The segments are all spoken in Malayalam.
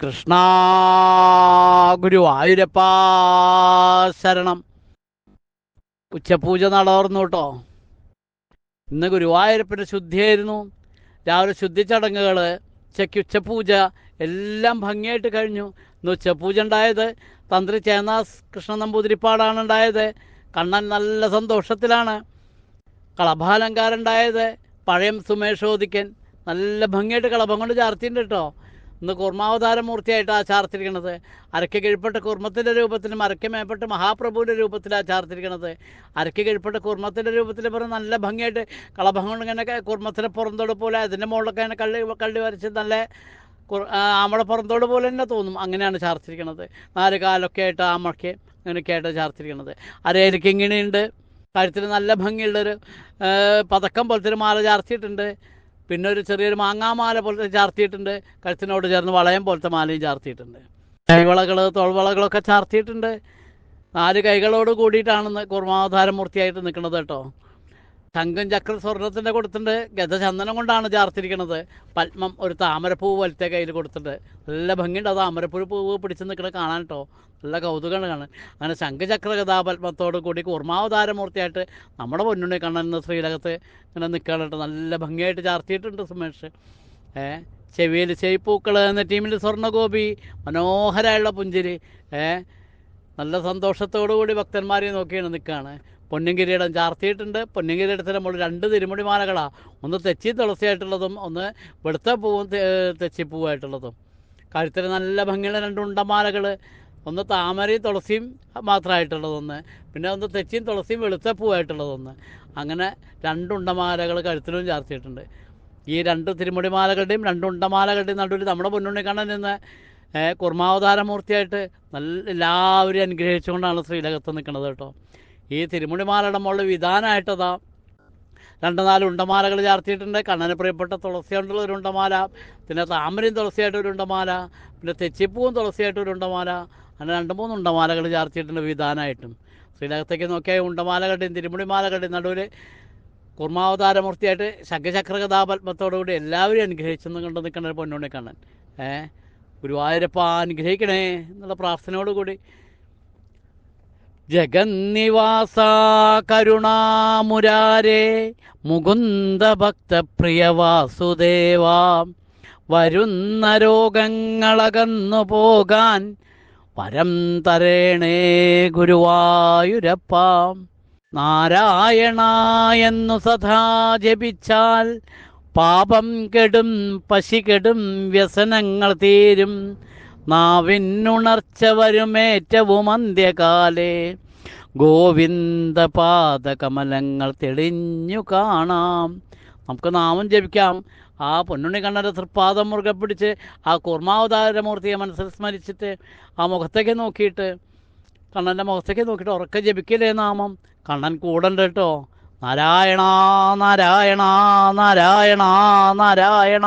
കൃഷ്ണ ഗുരുവായൂരപ്പാ ശരണം. ഉച്ചപൂജ നടന്നു കേട്ടോ. ഇന്ന് ഗുരുവായൂരപ്പന്റെ ശുദ്ധിയായിരുന്നു. രാവിലെ ശുദ്ധി ചടങ്ങുകൾ ഉച്ചയ്ക്ക് ഉച്ചപൂജ എല്ലാം ഭംഗിയായിട്ട് കഴിഞ്ഞു. ഇന്ന് ഉച്ചപൂജ ഉണ്ടായത് തന്ത്രി ചേന്നാസ് കൃഷ്ണ നമ്പൂതിരിപ്പാടാണ് ഉണ്ടായത്. കണ്ണൻ നല്ല സന്തോഷത്തിലാണ്. കളഭാലങ്കാരുണ്ടായത് പഴയം സുമേഷോദിക്കൻ നല്ല ഭംഗിയായിട്ട് കളഭം കൊണ്ട് ചാർത്തിയിട്ടുണ്ട് കേട്ടോ. ഇന്ന് കൂർമാവതാര മൂർത്തിയായിട്ടാണ് ചാർത്തിരിക്കണത് അരക്ക് കിഴിപ്പെട്ട കുർമ്മത്തിന്റെ രൂപത്തിലും അരക്ക് മേപ്പെട്ട മഹാപ്രഭുവിന്റെ രൂപത്തിലാണ് ചാർത്തിരിക്കണത് അരക്ക് കിഴിപ്പെട്ട കുർമ്മത്തിന്റെ രൂപത്തിൽ പറഞ്ഞ് നല്ല ഭംഗിയായിട്ട് കളഭംഗം ഇങ്ങനെ കുർമ്മത്തിന്റെ പുറന്തോട് പോലെ അതിന്റെ മുകളിലൊക്കെ ഇങ്ങനെ കള്ളി കള്ളി വരച്ച് നല്ല കുർ- ആ, പുറന്തോട് പോലെ തന്നെ തോന്നും. അങ്ങനെയാണ് ചാർത്തിരിക്കണത്. നാല് കാലൊക്കെ ആയിട്ട് ആമയ്ക്ക് അങ്ങനെയൊക്കെ ആയിട്ട് ചാർത്തിരിക്കണത്. അരയിലേക്ക് ഇങ്ങനെയുണ്ട്. കഴുത്തിൽ നല്ല ഭംഗിയുള്ളൊരു ആ, പതക്കം പോലത്തെ ഒരു മാല ചാർത്തിയിട്ടുണ്ട്. പിന്നെ ഒരു ചെറിയൊരു മാങ്ങാമാല പോലത്തെ ചാർത്തിയിട്ടുണ്ട്. കഴുത്തിനോട് ചേർന്ന് വളയം പോലത്തെ മാലയും ചാർത്തിയിട്ടുണ്ട്. കൈവളകൾ തോൾവളകളൊക്കെ ചാർത്തിയിട്ടുണ്ട്. നാല് കൈകളോട് കൂടിയിട്ടാണ് കുർമാവതാരമൂർത്തിയായിട്ട് നിൽക്കുന്നത് കേട്ടോ. ശംഖം ചക്ര സ്വർണത്തിന്റെ കൊടുത്തിട്ടുണ്ട്. ഗതചന്ദനം കൊണ്ടാണ് ചാർത്തിരിക്കുന്നത് പത്മം ഒരു താമരപ്പൂ വലത്തെ കയ്യിൽ കൊടുത്തിട്ടുണ്ട്. നല്ല ഭംഗിയുണ്ട്. അത് താമരപ്പൂ പൂവ് പിടിച്ച് നിൽക്കണ കാണാൻ കേട്ടോ നല്ല കൗതുകമാണ് കാണാൻ. അങ്ങനെ ശംഖചക്ര കഥാപത്മത്തോട് കൂടി കൂർമാവതാരമൂർത്തിയായിട്ട് നമ്മുടെ പൊന്നുണ്ണി കണ്ണൻ ശ്രീലകത്ത് ഇങ്ങനെ നിൽക്കുകയാണ് കേട്ടോ നല്ല ഭംഗിയായിട്ട് ചാർത്തിയിട്ടുണ്ട് സുമേഷ്. ഏ? ചെവിയിൽ ചെവിപ്പൂക്കൾ എന്ന ടീമിൽ സ്വർണഗോപി മനോഹരമായുള്ള പുഞ്ചിരി. ഏ? നല്ല സന്തോഷത്തോടു കൂടി ഭക്തന്മാരെ നോക്കിയാണ് നിൽക്കുകയാണ്. പൊന്നും കിരീടം ചാർത്തിയിട്ടുണ്ട്. പൊന്നും കിരീടത്തിന് നമ്മൾ രണ്ട് തിരുമുടി മാലകളാണ് ഒന്ന് തെച്ചി തുളസിയായിട്ടുള്ളതും ഒന്ന് വെളുത്ത പൂവും തെച്ചിപ്പൂവായിട്ടുള്ളതും. കഴുത്തിൽ നല്ല ഭംഗിയുള്ള രണ്ട് ഉണ്ടമാലകൾ ഒന്ന് താമരയും തുളസിയും മാത്രമായിട്ടുള്ളതൊന്ന്. പിന്നെ ഒന്ന് തെച്ചിയും തുളസിയും വെളുത്ത പൂവായിട്ടുള്ളതൊന്ന്. അങ്ങനെ രണ്ടുണ്ടമാലകൾ കഴുത്തിലും ചാർത്തിയിട്ടുണ്ട്. ഈ രണ്ട് തിരുമുടിമാലകളുടെയും രണ്ട് ഉണ്ടമാലകളുടെയും നടുവിൽ നമ്മുടെ മുന്നണി കണ്ണൻ നിന്ന് കുർമാവതാരമൂർത്തിയായിട്ട് നല്ല എല്ലാവരും അനുഗ്രഹിച്ചുകൊണ്ടാണ് ശ്രീലകത്ത് നിൽക്കുന്നത് കേട്ടോ. ഈ തിരുമുടിമാലയുടെ വിധാനമായിട്ടതാ രണ്ട് നാല് ഉണ്ടമാലകൾ ചാർത്തിയിട്ടുണ്ട്. കണ്ണന് പ്രിയപ്പെട്ട തുളസി കൊണ്ടുള്ള ഒരു ഉണ്ടമാല പിന്നെ താമരയും തുളസിയായിട്ട് ഒരു ഉണ്ടമാല പിന്നെ തെച്ചിപ്പൂവും തുളസിയായിട്ട് ഒരു ഉണ്ടമാല അങ്ങനെ രണ്ട് മൂന്ന് ഉണ്ടമാലകൾ ചാർത്തിയിട്ടുണ്ട് വിധാനമായിട്ടും ശ്രീലകത്തേക്ക് നോക്കിയാൽ ഉണ്ടമാലകളുടെയും തിരുമുടിമാലകളുടെയും നടുവിൽ കുർമാവതാരമൂർത്തിയായിട്ട് ശംഖചക്ര കഥാപത്മത്തോടുകൂടി എല്ലാവരും അനുഗ്രഹിച്ചെന്ന് കണ്ട് നിൽക്കുന്ന ഒരു പൊന്നുണ്ണി കണ്ണൻ ഏഹ് ഗുരുവായൂരപ്പ അനുഗ്രഹിക്കണേ എന്നുള്ള പ്രാർത്ഥനയോടുകൂടി ജഗന്നിവാസ കരുണാമുരാരേ മുകുന്ദ ഭക്തപ്രിയ വാസുദേവാ വരുന്ന രോഗങ്ങളകന്നു പോകാൻ വരം തരേണേ ഗുരുവായൂരപ്പ. നാരായണ എന്നു സദാ ജപിച്ചാൽ പാപം കെടും പശി കെടും വ്യസനങ്ങൾ തീരും. നാവിനുണർച്ച വരുമേറ്റവും അന്ത്യകാലേ. ഗോവിന്ദ പാദകമലങ്ങൾ തെളിഞ്ഞു കാണാം. നമുക്ക് നാമം ജപിക്കാം. ആ പൊന്നുണ്ണി കണ്ണന്റെ തൃപ്പാദം മുറുകെ പിടിച്ച് ആ കൂർമാവതാരമൂർത്തിയെ മനസ്സിൽ സ്മരിച്ചിട്ട് ആ മുഖത്തേക്ക് നോക്കിയിട്ട് കണ്ണന്റെ മുഖത്തേക്ക് നോക്കിയിട്ട് ഉറക്കെ ജപിക്കില്ലേ നാമം? കണ്ണൻ കൂടണ്ട കേട്ടോ. നാരായണ നാരായണ നാരായണ നാരായണ.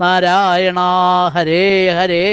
നാരായണ ഹരേ ഹരേ.